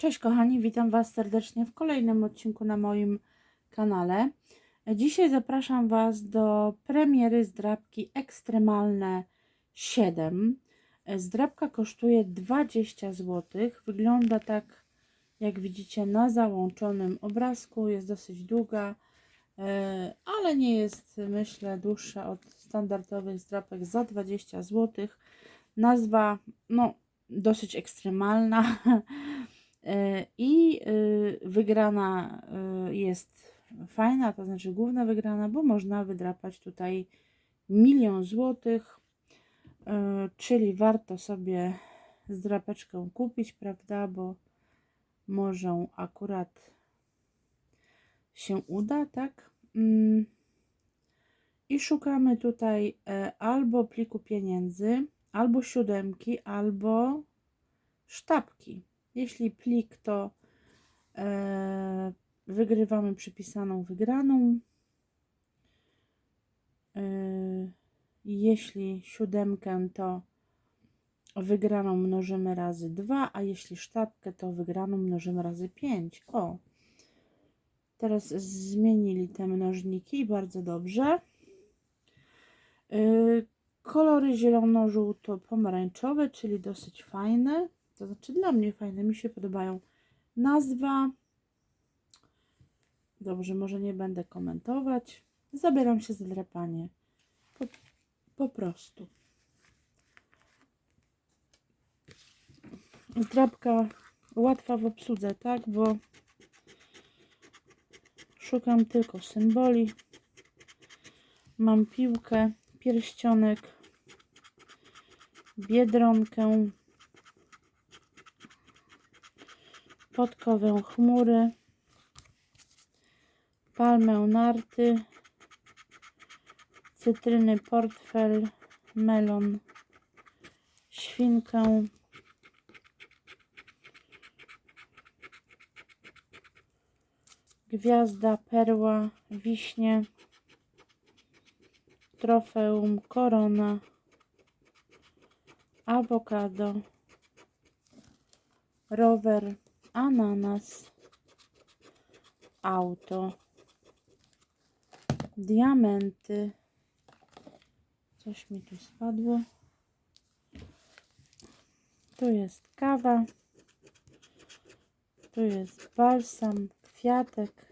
Cześć kochani, witam Was serdecznie w kolejnym odcinku na moim kanale. Dzisiaj zapraszam Was do premiery zdrabki Ekstremalne 7. Zdrabka kosztuje 20 zł. Wygląda tak, jak widzicie na załączonym obrazku. Jest dosyć długa, e, ale nie jest, myślę, dłuższa od standardowych zdrabek za 20 zł. Nazwa, no, dosyć ekstremalna. E, I y, wygrana y, jest fajna, to znaczy główna wygrana, bo można wydrapać tutaj milion złotych, y, czyli warto sobie zdrapeczkę kupić, prawda, bo może akurat się uda, tak? Mm. I szukamy tutaj e, albo pliku pieniędzy, albo siódemki, albo sztabki. Jeśli plik, to e, wygrywamy przypisaną wygraną. E, jeśli siódemkę, to wygraną mnożymy razy 2, a jeśli sztabkę, to wygraną mnożymy razy 5. O! Teraz zmienili te mnożniki bardzo dobrze. E, kolory zielono-żółto-pomarańczowe, czyli dosyć fajne to znaczy dla mnie fajne, mi się podobają. Nazwa. Dobrze, może nie będę komentować. Zabieram się za drapanie. Po, po prostu. Zdrabka łatwa w obsłudze, tak? Bo szukam tylko symboli. Mam piłkę, pierścionek, biedronkę, podkowę chmury, palmę narty, cytryny portfel, melon, świnkę, gwiazda, perła, wiśnie, trofeum, korona, awokado, rower, ananas, auto, diamenty. Coś mi tu spadło. Tu jest kawa. Tu jest balsam, kwiatek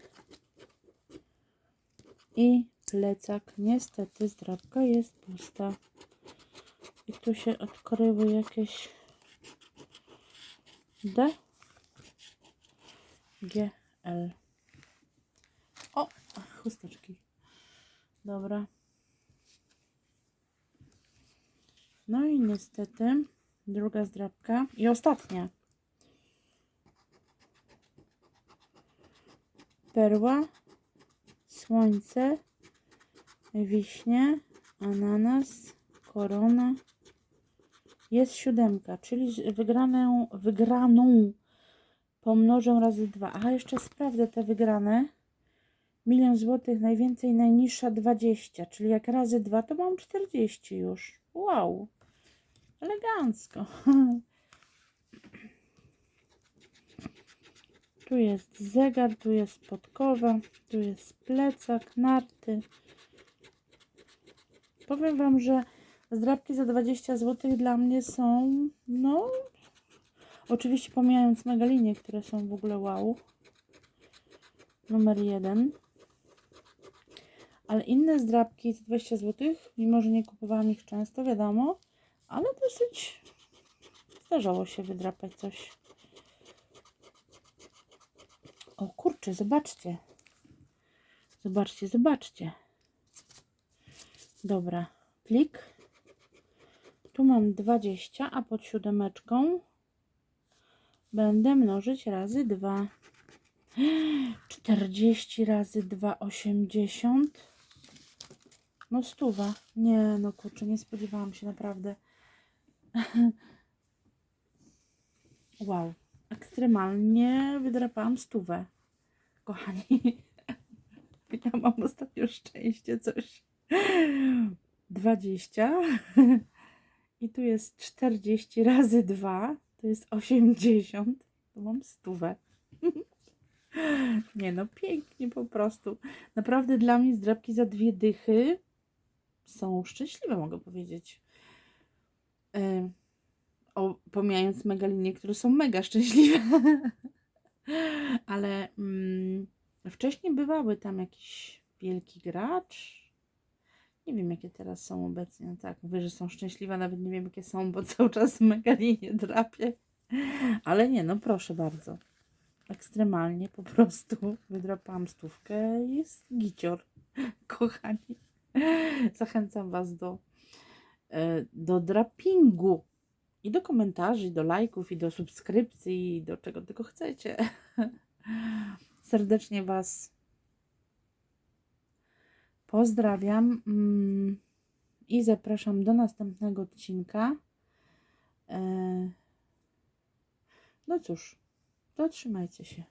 i plecak. Niestety zdrabka jest pusta. I tu się odkryły jakieś D. GL. O, chusteczki. Dobra. No i niestety druga zdrabka i ostatnia. Perła, słońce, wiśnie, ananas, korona. Jest siódemka, czyli wygraną, wygraną pomnożę razy 2. A jeszcze sprawdzę te wygrane. Milion złotych, najwięcej, najniższa 20, czyli jak razy 2 to mam 40 już. Wow, elegancko. Tu jest zegar, tu jest podkowa, tu jest plecak, narty. Powiem Wam, że zdrabki za 20 zł dla mnie są, no, Oczywiście pomijając megalinie, które są w ogóle wow. Numer jeden. Ale inne zdrabki za 20 zł, mimo że nie kupowałam ich często, wiadomo, ale dosyć zdarzało się wydrapać coś. O kurczę, zobaczcie. Zobaczcie, zobaczcie. Dobra, plik. Tu mam 20, a pod siódemeczką będę mnożyć razy 2. 40 razy 2, 80. No stuwa. Nie, no kurczę, nie spodziewałam się naprawdę. Wow. Ekstremalnie wydrapałam stówę. Kochani. Ja mam ostatnio szczęście coś. 20. I tu jest 40 razy 2 to jest 80. to mam stówę. Nie no, pięknie po prostu. Naprawdę dla mnie zdrabki za dwie dychy są szczęśliwe, mogę powiedzieć. E, o, pomijając megalinie, które są mega szczęśliwe. Ale mm, wcześniej bywały tam jakiś wielki gracz. Nie wiem, jakie teraz są obecnie. No tak, mówię, że są szczęśliwe, nawet nie wiem, jakie są, bo cały czas megalinie drapię. Ale nie, no proszę bardzo. Ekstremalnie po prostu wydrapałam stówkę i jest gicior, kochani. Zachęcam Was do, e, do drapingu i do komentarzy, do lajków, i do subskrypcji, i do czego tylko chcecie. Serdecznie Was pozdrawiam mm, i zapraszam do następnego odcinka. E, No cóż, to trzymajcie się.